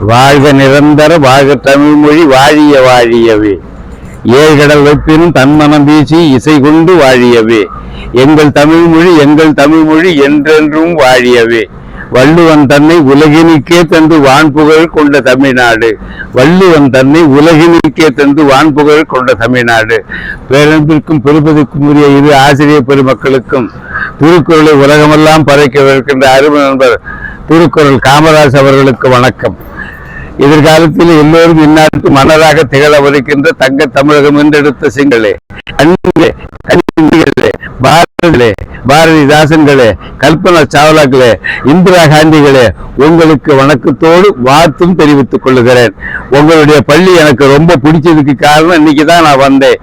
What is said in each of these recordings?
வாழ்க நிரந்தர வாழ்க தமிழ்மொழி வாழிய வாழியவே. ஏழ்கடல் வைப்பினும் தன்மனம் வீசி இசை கொண்டு வாழியவே. எங்கள் தமிழ்மொழி எங்கள் தமிழ்மொழி என்றென்றும் வாழியவே. வள்ளுவன் தன்னை உலகினுக்கே தந்து வான்புகழ் கொண்ட தமிழ்நாடு. வள்ளுவன் தன்னை உலகினுக்கே தந்து வான்புகழ் கொண்ட தமிழ்நாடு. பேரன்பிற்கும் பெருபதிக்கும் உரிய இரு ஆசிரியர் பெருமக்களுக்கும் திருக்குறளை உலகமெல்லாம் பறைக்கவிருக்கின்ற அருமை நண்பர் திருக்குறள் காமராஜ் அவர்களுக்கு வணக்கம். எதிர்காலத்தில் எல்லோரும் இந்நாட்டு மன்னராக திகழவிருக்கின்ற தங்க தமிழகம் என்றெடுத்த சிங்களே. கண்ணிகளே பாரதிகளே பாரதிதாசன்களே கல்பனா சாவ்லாக்களே இந்திரா காந்திகளே உங்களுக்கு வணக்கத்தோடு வாழ்த்தும் தெரிவித்துக் கொள்ளுகிறேன் உங்களுடைய பள்ளி எனக்கு ரொம்ப பிடிச்சதுக்கு காரணம் இன்னைக்கு தான் நான் வந்தேன்.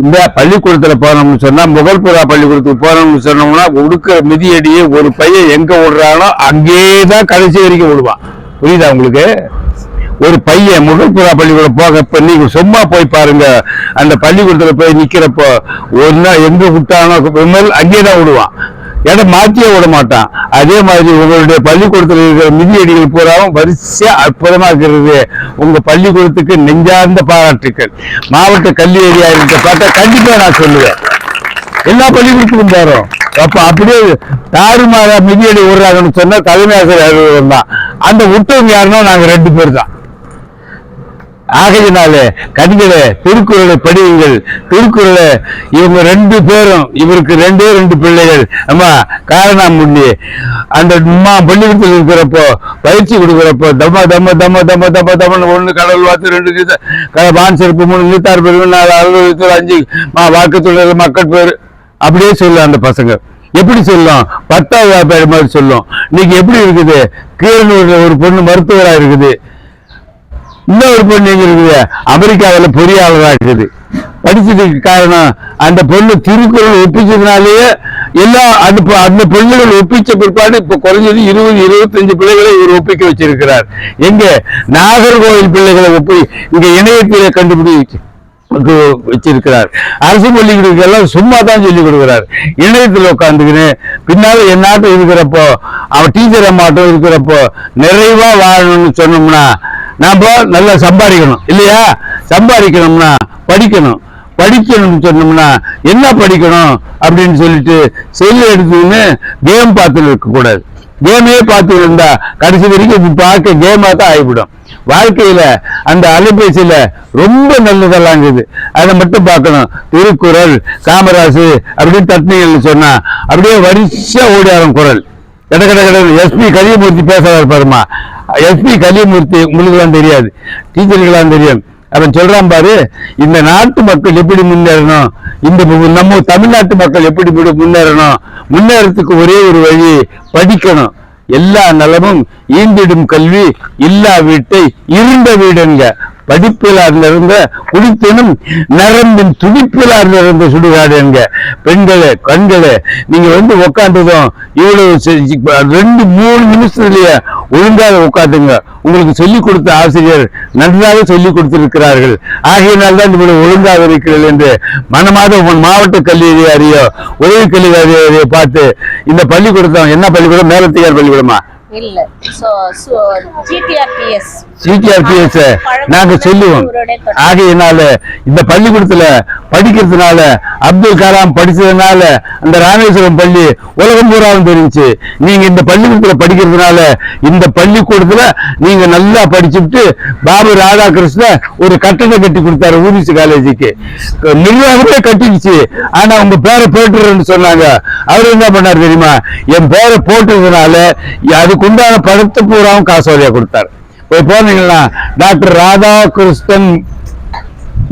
இந்த பள்ளிக்கூடத்தில் போனோம்னு சொன்னால் முகல்புரா பள்ளிக்கூடத்துக்கு போனோம்னு சொன்னோம்னா உடுக்கிற மிதியடியே ஒரு பையன் எங்கே விடுறானோ அங்கேயே தான் கடைசி வரைக்கும் விடுவான் புரியுதா உங்களுக்கு? ஒரு பையன் முகப்புறா பள்ளிக்கூடம் போக இப்போ நீங்க சும்மா போய் பாருங்க. அந்த பள்ளிக்கூடத்துல போய் நிக்கிறப்போ ஒரு நாள் எங்க விட்டானோ விமல் அங்கேயே தான் விடுவான். இடம் மாற்றியே விட மாட்டான். அதே மாதிரி உங்களுடைய பள்ளிக்கூடத்தில் இருக்கிற மிதியடிகள் பூராவும் வரிசையா அற்புதமா இருக்கிறது. உங்க பள்ளிக்கூடத்துக்கு நெஞ்சார்ந்த பாராட்டுக்கள். மாவட்ட கல்வி அதிகாரிகிட்ட பார்த்தா கண்டிப்பா நான் சொல்லுவேன். எல்லா பள்ளிக்கூடத்துக்கும் போறோம். அப்ப அப்படியே தாறுமாறா மிதியடி விடுறாங்கன்னு சொன்னா தலைமை ஆசிரியர் தான். அந்த விட்டவங்க யாருன்னா நாங்க ரெண்டு பேர் தான். ஆகையினாலே கண்களே திருக்குறளை படியுங்கள். திருக்குறளை இவங்க ரெண்டு பேரும் இவருக்கு ரெண்டே ரெண்டு பிள்ளைகள். அம்மா காரணாமுண்டி அந்த அம்மா பள்ளிக்கூடத்தில் இருக்கிறப்போ பயிற்சி கொடுக்குறப்போ தம்ம தம்ம தம்ம தம்ம தம்ம தம்மன்னு ஒன்று கடவுள் வாத்து ரெண்டு நீத்த க- வான் சிறப்பு மூணு நீத்தார் பெருமை நாலு அறுபது அஞ்சு மா தொழில் மக்கள் பேர். அப்படியே சொல்லு அந்த பசங்க. எப்படி சொல்லும்? பத்தாவது வாய்ப்பாடு மாதிரி சொல்லும். இன்னைக்கு எப்படி இருக்குது? கீழனூர்ல ஒரு பொண்ணு மருத்துவராக இருக்குது. இன்னொரு பொண்ணு எங்க இருக்குது? அமெரிக்காவில் பொறியாளராக இருக்குது. படிச்சதுக்கு காரணம் அந்த பொண்ணு திருக்குறள் ஒப்பிச்சதுனாலேயே எல்லா அந்த பொ- அந்த பிள்ளைகள் ஒப்பிச்ச பிற்பாடு இப்ப குறைஞ்சது இருபது இருபத்தஞ்சு பிள்ளைகளை இவர் ஒப்பிக்க வச்சிருக்கிறார். எங்க நாகர்கோவில் பிள்ளைகளை ஒப்பி இங்க இணையத்தில் கண்டுபிடிச்சு வச்சிருக்கிறார். அரசு பள்ளிகளுக்கு எல்லாம் சும்மா தான் சொல்லிக் கொடுக்கிறார். இணையத்தில் உட்காந்துக்கின்னு என் நாட்டம் இருக்கிறப்போ அவன் டீச்சர் அம்மாட்டம் இருக்கிறப்போ நிறைவா வாழணும்னு சொன்னோம்னா நாம் நல்லா சம்பாதிக்கணும் இல்லையா? சம்பாதிக்கணும்னா படிக்கணும். படிக்கணும்னு சொன்னோம்னா என்ன படிக்கணும் அப்படின்னு சொல்லிட்டு செல்லு எடுத்துன்னு கேம் பார்த்துட்டு இருக்கக்கூடாது. கேமே பார்த்து இருந்தா கடைசி வரைக்கும் பார்க்க கேமா தான் ஆகிவிடும். வாழ்க்கையில அந்த அலைபேசியில ரொம்ப நல்லதெல்லாம் இருக்குது. அதை மட்டும் பார்க்கணும். திருக்குறள் காமராசு அப்படின்னு தட்டினீங்கன்னு சொன்னா அப்படியே வரிசையா ஓடியாரும் குரல். கட கட எஸ்பி கலியமூர்த்தி பேசுறாரு பாருமா எஸ்பி கலியமூர்த்தி உங்களுக்குலாம் தெரியாது. டீச்சருக்கெல்லாம் தெரியும். அவன் சொல்றான் பாரு இந்த நாட்டு மக்கள் எப்படி முன்னேறணும்? இந்த நம்ம தமிழ்நாட்டு மக்கள் எப்படி முன்னேறணும்? முன்னேறதுக்கு ஒரே ஒரு வழி படிக்கணும். எல்லா நலமும் ஈந்திடும் கல்வி இல்லா வீட்டை இருண்ட வீடுங்க. படிப்பிலார் நிறைந்த குடித்தனும் நரம்பின் துடிப்பிலார் நிறைந்த சுடுகாடு என்க. பெண்களே கண்களே நீங்க வந்து உட்காந்ததும் இவ்வளவு செஞ்சு- ரெண்டு மூணு நிமிஷத்துலயே ஒழுங்காக உட்காந்துங்க உங்களுக்கு சொல்லிக் கொடுத்த ஆசிரியர் நன்றாக சொல்லிக் கொடுத்திருக்கிறார்கள். ஆகையினால் தான் இவ்வளவு ஒழுங்காக இருக்கிறீர்கள் என்று மனமாத உன் மாவட்ட கல்வி அதிகாரியோ உதவி கல்வி அதிகாரியோ பார்த்து இந்த பள்ளிக்கூடத்தம் என்ன பள்ளிக்கூடம்? மேலத்தையார் பள்ளிக்கூடமா? இல்ல. சிடிஆர்பிஎஸ் நாங்க சொல்லுவோம். ஆகையினால இந்த பள்ளிக்கூடத்துல படிக்கிறதுனால அப்துல் கலாம் படிச்சதுனால அந்த ராமேஸ்வரம் பள்ளி உலகம் பூராவும் தெரிஞ்சு நீங்க இந்த பள்ளிக்கூடத்துல படிக்கிறதுனால இந்த பள்ளிக்கூடத்துல நீங்க நல்லா படிச்சுட்டு பாபு ராதாகிருஷ்ண ஒரு கட்டணம் கட்டி கொடுத்தாரு ஊரிசு காலேஜுக்கு. நிர்வாகமே கட்டிடுச்சு ஆனா உங்க பேரை போட்டுறேன்னு சொன்னாங்க. அவர் என்ன பண்ணாரு தெரியுமா? என் பேரை போட்டதுனால அதுக்கு உண்டான பணத்தை பூராவும் காசோலியா கொடுத்தாரு. போய் போனீங்கன்னா டாக்டர் ராதாகிருஷ்ணன்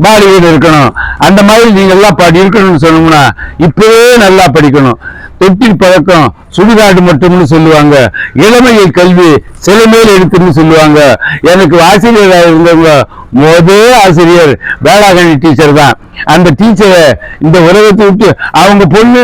பாடி வீடு இருக்கணும். அந்த மாதிரி நீங்க எல்லாம் படி இருக்கணும்னு சொன்னோம்னா இப்பவே நல்லா படிக்கணும். தொட்டில் பழக்கம் சுடுகாடு மட்டும்னு சொல்லுவாங்க. இளமையை கல்வி சில மேல் எடுத்துன்னு சொல்லுவாங்க. எனக்கு ஆசிரியராக இருந்தவங்க முதல் ஆசிரியர் வேளாங்கண்ணி டீச்சர் தான். அந்த டீச்சரை இந்த உலகத்தை விட்டு அவங்க பொண்ணு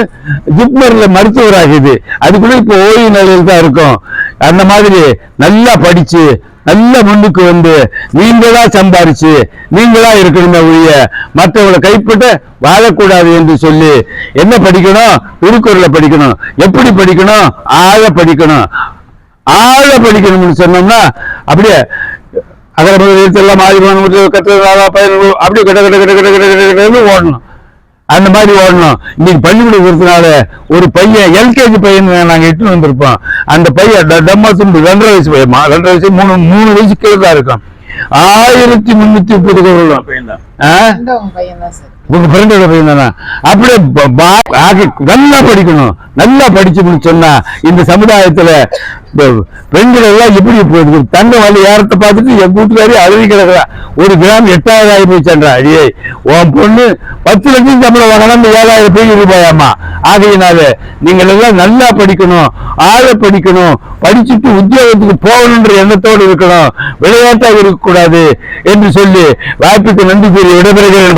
ஜிப்மரில் மருத்துவராகுது ஆகுது கூட இப்போ ஓய்வு நிலையில் தான் இருக்கும். அந்த மாதிரி நல்லா படிச்சு நல்ல முன்னுக்கு வந்து நீங்களா சம்பாரிச்சு நீங்களா இருக்கணுமே ஒழிய மற்றவங்களை கைப்பட்ட வாழக்கூடாது என்று சொல்லி என்ன படிக்கணும் திருக்குறளை படிக்கணும் எப்படி படிக்கணும் ஆழ படிக்கணும் ஆழ படிக்கணும்னு சொன்னோம்னா அப்படியே அகர முதல் எல்லாம் மாறி போகணும் கட்டுறதா பயணம் அப்படியே கட்ட கட்ட கட்ட கட்ட கட்ட கட்ட ஓடணும் அந்த மாதிரி ஓடணும். இன்னைக்கு பள்ளிக்கூடம் இருக்கிறதுனால ஒரு பையன் எல்கேஜி பையன் நாங்க இட்டு வந்திருப்போம். அந்த பையன் ட- டம்மாசும் ரெண்டரை வயசு பையன். ரெண்டரை வயசு மூணு மூணு வயசு கீழே தான் இருக்கும் ஆயிரத்தி முன்னூத்தி முப்பது பையன் தான் உங்கள் உங்க ஃப்ரெண்டோட பையன் தானே அப்படியே ஆக- நல்லா படிக்கணும். நல்லா படிச்சு சொன்னா இந்த சமுதாயத்துல பெண்கள் எல்லாம் எப்படி போகுது? தங்க வழி ஏறத்தை பார்த்துட்டு என் கூட்டுக்காரி அழுதி கிடக்குறா. ஒரு கிராம் எட்டாயிரம் ஆகி போயிச்சான்றா அடியே உன் பொண்ணு பத்து லட்சம் சம்பளம் வாங்கினா இந்த ஏழாயிரம் பேர் ரூபாயாமா ஆகையினால நீங்கள் எல்லாம் நல்லா படிக்கணும் ஆழ படிக்கணும் படிச்சுட்டு உத்தியோகத்துக்கு போகணுன்ற எண்ணத்தோடு இருக்கணும். விளையாட்டாக இருக்கக்கூடாது என்று சொல்லி வாய்ப்புக்கு நன்றி கூறி விடைபெறுகிறேன்.